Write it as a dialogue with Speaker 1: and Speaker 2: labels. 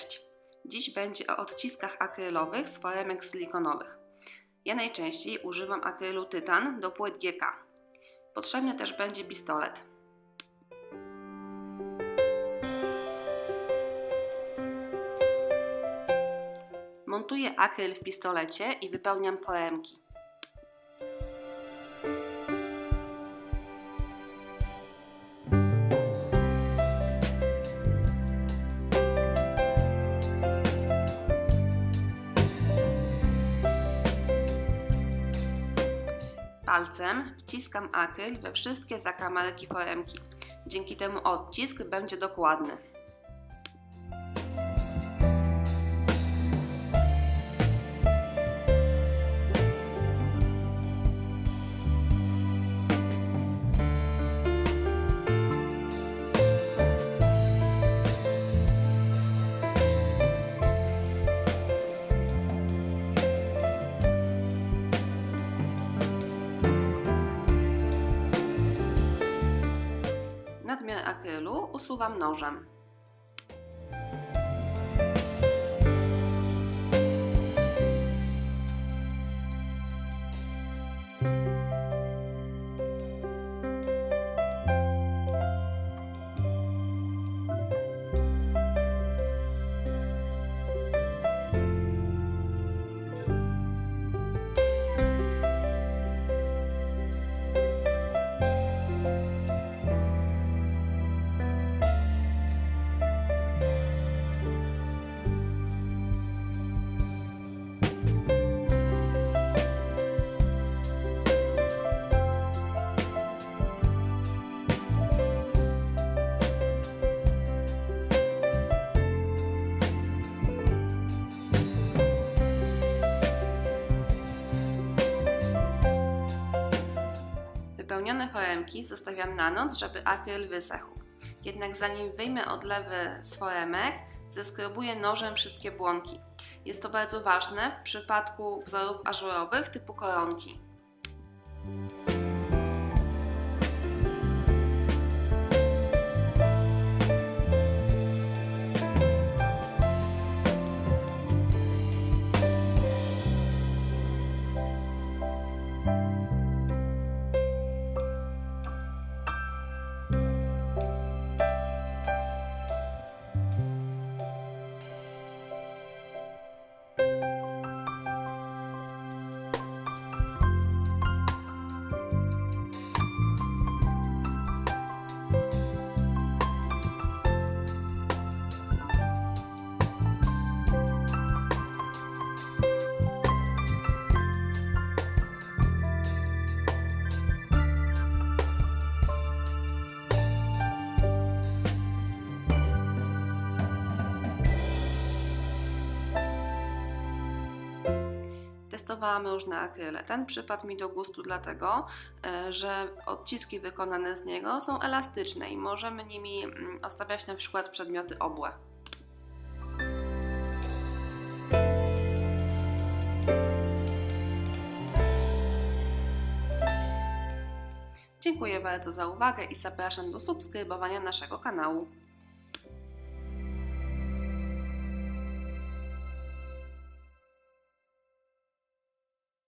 Speaker 1: Cześć! Dziś będzie o odciskach akrylowych z foremek silikonowych. Ja najczęściej używam akrylu tytan do płyt GK. Potrzebny też będzie pistolet. Montuję akryl w pistolecie i wypełniam foremki. Palcem wciskam akryl we wszystkie zakamarki foremki. Dzięki temu odcisk będzie dokładny. Akrylu usuwam nożem. Foremki zostawiam na noc, żeby akryl wysechł. Jednak zanim wyjmę odlewy z foremek, zeskrobuję nożem wszystkie błonki. Jest to bardzo ważne w przypadku wzorów ażurowych typu koronki. Testowałam różne akryle. Ten przypadł mi do gustu dlatego, e, że odciski wykonane z niego są elastyczne i możemy nimi mm, ostawiać na przykład przedmioty obłe. Dziękuję bardzo za uwagę i zapraszam do subskrybowania naszego kanału.